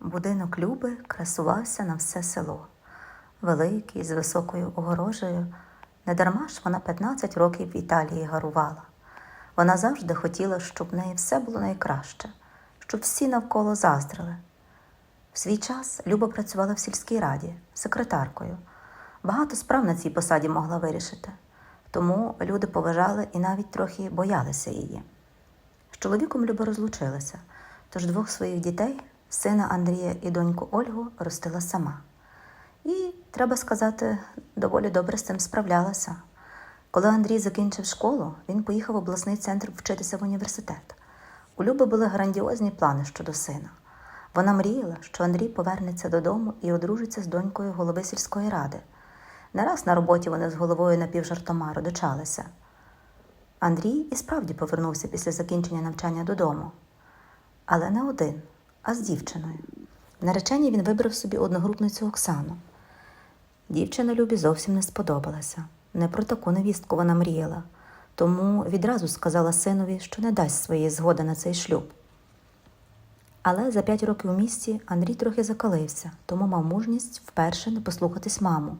Будинок Люби красувався на все село. Великий, з високою огорожею. Недарма ж вона 15 років в Італії гарувала. Вона завжди хотіла, щоб в неї все було найкраще, щоб всі навколо заздрили. В свій час Люба працювала в сільській раді секретаркою. Багато справ на цій посаді могла вирішити, тому люди поважали і навіть трохи боялися її. З чоловіком Люба розлучилася, тож двох своїх дітей, сина Андрія і доньку Ольгу, ростила сама. І, треба сказати, доволі добре з цим справлялася. Коли Андрій закінчив школу, він поїхав в обласний центр вчитися в університет. У Люби були грандіозні плани щодо сина. Вона мріяла, що Андрій повернеться додому і одружиться з донькою голови сільської ради. Не раз на роботі вони з головою напівжартома родичалися. Андрій і справді повернувся після закінчення навчання додому. Але не один, а з дівчиною. Наречені він вибрав собі одногрупницю Оксану. Дівчина Любі зовсім не сподобалася. Не про таку невістку вона мріяла, тому відразу сказала синові, що не дасть своєї згоди на цей шлюб. Але за п'ять років у місті Андрій трохи закалився, тому мав мужність вперше не послухатись маму.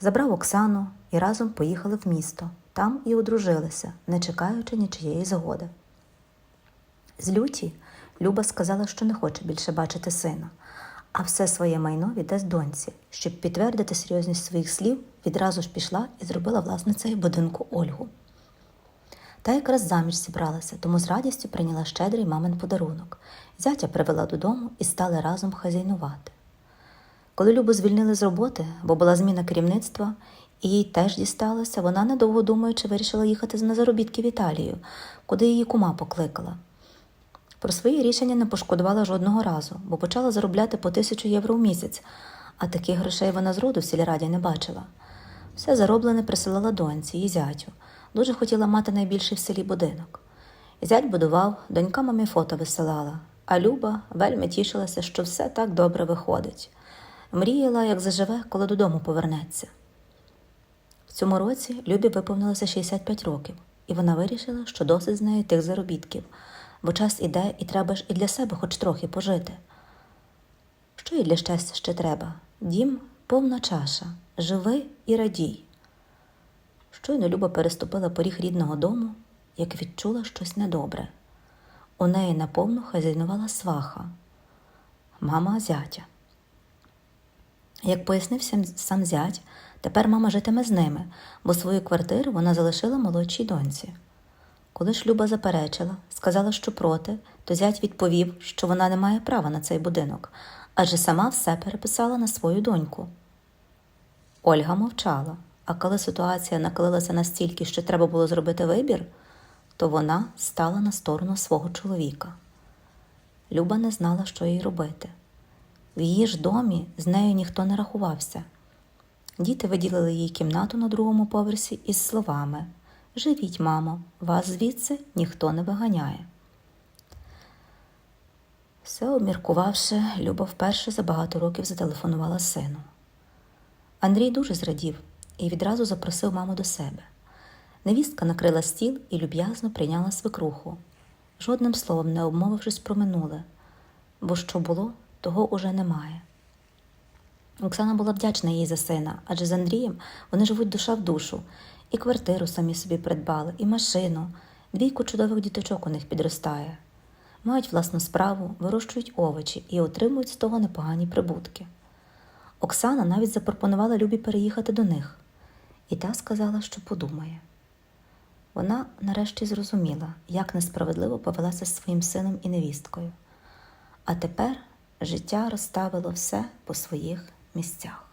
Забрав Оксану і разом поїхали в місто. Там і одружилися, не чекаючи нічиєї згоди. З люті Люба сказала, що не хоче більше бачити сина, а все своє майно віддасть доньці. Щоб підтвердити серйозність своїх слів, відразу ж пішла і зробила власницею будинку Ольгу. Та якраз заміж зібралася, тому з радістю прийняла щедрий мамин подарунок. Зятя привела додому і стали разом хазяйнувати. Коли Любу звільнили з роботи, бо була зміна керівництва, і їй теж дісталося, вона, недовго думаючи, вирішила їхати на заробітки в Італію, куди її кума покликала. Про свої рішення не пошкодувала жодного разу, бо почала заробляти по тисячу євро в місяць, а таких грошей вона зроду в сільраді не бачила. Все зароблене присилала доньці і зятю. Дуже хотіла мати найбільший в селі будинок. Зять будував, донька мамі фото висилала, а Люба вельми тішилася, що все так добре виходить. Мріяла, як заживе, коли додому повернеться. В цьому році Любі виповнилося 65 років, і вона вирішила, що досить з неї тих заробітків, бо час іде і треба ж і для себе хоч трохи пожити. Що і для щастя ще треба? Дім повна чаша, живи і радій. Щойно Люба переступила поріг рідного дому, як відчула щось недобре. У неї наповну хазяйнувала сваха, мама зятя. Як пояснив сам- зять, тепер мама житиме з ними, бо свою квартиру вона залишила молодшій доньці. Коли ж Люба заперечила, сказала, що проти, то зять відповів, що вона не має права на цей будинок, адже сама все переписала на свою доньку. Ольга мовчала, а коли ситуація накалилася настільки, що треба було зробити вибір, то вона стала на сторону свого чоловіка. Люба не знала, що їй робити. В її ж домі з нею ніхто не рахувався. Діти виділили їй кімнату на другому поверсі із словами Живіть, мамо, вас звідси ніхто не виганяє. Все обміркувавши, Люба вперше за багато років зателефонувала сину. Андрій дуже зрадів і відразу запросив маму до себе. Невістка накрила стіл і люб'язно прийняла свекруху, жодним словом не обмовившись про минуле, бо що було, того уже немає. Оксана була вдячна їй за сина, адже з Андрієм вони живуть душа в душу, і квартиру самі собі придбали, і машину, двійку чудових діточок у них підростає. Мають власну справу, вирощують овочі і отримують з того непогані прибутки. Оксана навіть запропонувала Любі переїхати до них, і та сказала, що подумає. Вона нарешті зрозуміла, як несправедливо повелася з своїм сином і невісткою. А тепер життя розставило все по своїх місцях.